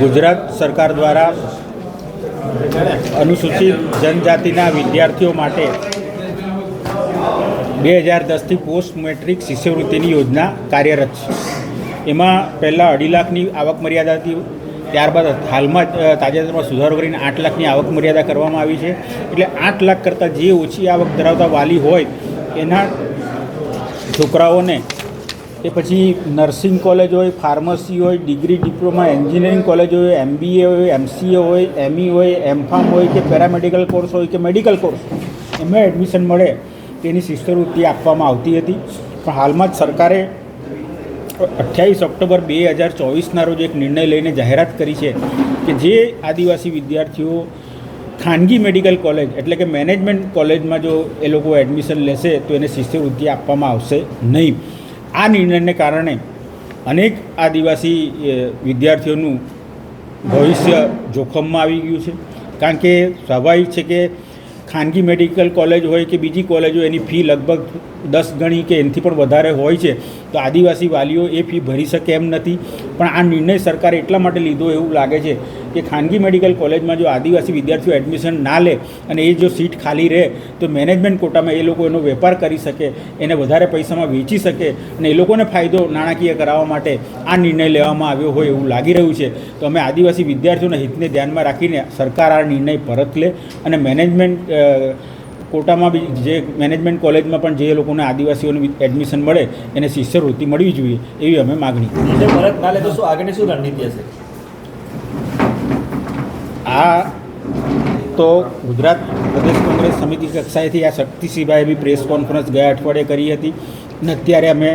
ગુજરાત સરકાર દ્વારા અનુસૂચિત જનજાતિના વિદ્યાર્થીઓ માટે બે હજાર દસથી પોસ્ટ મેટ્રિક શિષ્યવૃત્તિની યોજના કાર્યરત છે. એમાં પહેલાં અઢી લાખની આવક મર્યાદા હતી, ત્યારબાદ હાલમાં જ તાજેતરમાં સુધારો કરીને આઠ લાખની આવક મર્યાદા કરવામાં આવી છે. એટલે આઠ લાખ કરતાં જે ઓછી આવક ધરાવતા વાલી હોય, એના છોકરાઓને એ પછી નર્સિંગ કોલેજ હોય, ફાર્મસી હોય, ડિગ્રી, ડિપ્લોમા, એન્જિનિયરિંગ કોલેજ હોય, એમબીએ હોય, એમસીએ હોય, એમઈ હોય એમફાર્મ હોય કે પેરામેડિકલ કોર્સ હોય કે મેડિકલ કોર્સ એમાં એડમિશન મળે તેની શિષ્યવૃત્તિ આપવામાં આવતી હતી. પણ હાલમાં જ સરકારે અઠ્યાવીસ ઓક્ટોબર બે હજાર ચોવીસના રોજ એક નિર્ણય લઈને જાહેરાત કરી છે કે જે આદિવાસી વિદ્યાર્થીઓ ખાનગી મેડિકલ કોલેજ એટલે કે મેનેજમેન્ટ કોલેજમાં જો એ લોકો એડમિશન લેશે તો એને શિષ્યવૃત્તિ આપવામાં આવશે નહીં. આ નિર્ણયને કારણે અનેક આદિવાસી વિદ્યાર્થીઓનું ભવિષ્ય જોખમમાં આવી ગયું છે. કારણ કે સ્વાભાવિક છે કે ખાનગી મેડિકલ કોલેજ હોય કે બીજી કોલેજ હોય, એની ફી લગભગ દસ ગણી કે એનાથી પણ વધારે હોય છે, તો આદિવાસી વાલીઓ એ ફી ભરી શકે એમ નથી. પણ આ નિર્ણય સરકારે એટલા માટે લીધો એવું લાગે છે કે ખાનગી મેડિકલ કોલેજમાં જો આદિવાસી વિદ્યાર્થીઓ એડમિશન ના લે અને એ જો સીટ ખાલી રહે, તો મેનેજમેન્ટ કોટામાં એ લોકો એનો વેપાર કરી શકે, એને વધારે પૈસામાં વેચી શકે અને એ લોકોને ફાયદો નાણાકીય કરાવવા માટે આ નિર્ણય લેવામાં આવ્યો હોય એવું લાગી રહ્યું છે તો અમે આદિવાસી વિદ્યાર્થીઓના હિતને ધ્યાનમાં રાખીને સરકાર આ નિર્ણય પરત લે અને મેનેજમેન્ટ કોટામાં બી જે મેનેજમેન્ટ કોલેજમાં પણ જે લોકોને આદિવાસીઓને એડમિશન મળે, એને શિષ્યવૃત્તિ મળવી જોઈએ એવી અમે માગણી. પરત ના લે તો શું, આગળની શું રણનીતિ હશે આ તો ગુજરાત પ્રદેશ કોંગ્રેસ સમિતિ કક્ષાએથી આ શક્તિસિંહભાઈએ બી પ્રેસ કોન્ફરન્સ ગયા અઠવાડિયે કરી હતી. અને અત્યારે અમે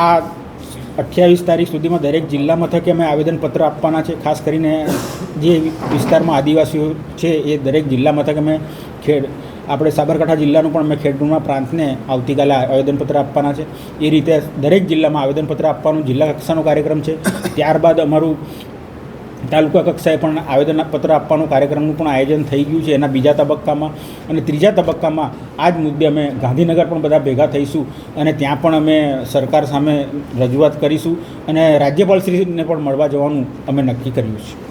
આ અઠ્યાવીસ તારીખ સુધીમાં દરેક જિલ્લા મથકે અમે આવેદનપત્ર આપવાના છે. ખાસ કરીને જે વિસ્તારમાં આદિવાસીઓ છે એ દરેક જિલ્લા મથકે અમે ખેડ આપણે સાબરકાંઠા જિલ્લાનું પણ અમે ખેડૂતના પ્રાંતને આવતીકાલે આવેદનપત્ર આપવાના છે. એ રીતે દરેક જિલ્લામાં આવેદનપત્ર આપવાનું જિલ્લા કક્ષાનો કાર્યક્રમ છે. ત્યારબાદ અમારું તાલુકા કક્ષાએ પણ આવેદનપત્ર આપવાનું કાર્યક્રમનું પણ આયોજન થઈ ગયું છે એના બીજા તબક્કામાં. અને ત્રીજા તબક્કામાં આ જ મુદ્દે અમે ગાંધીનગર પણ બધા ભેગા થઈશું અને ત્યાં પણ અમે સરકાર સામે રજૂઆત કરીશું અને રાજ્યપાલશ્રીને પણ મળવા જવાનું અમે નક્કી કર્યું છે.